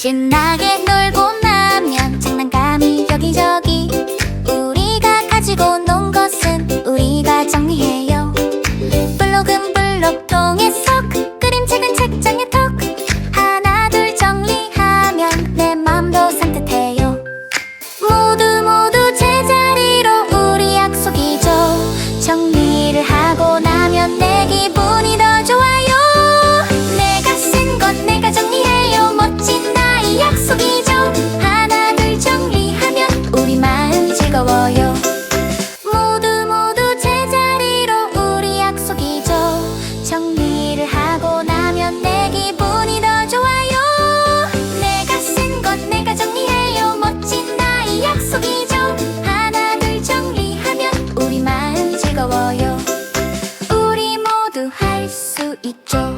신나게 놀고 나 무서워요. 모두 모두 제자리로 우리 약속이죠. 정리를 하고 나면 내 기분이 더 좋아요. 내가 쓴것 내가 정리해요. 멋진 나의 약속이죠. 하나 둘 정리하면 우리 마음 즐거워요. 우리 모두 할 수 있죠.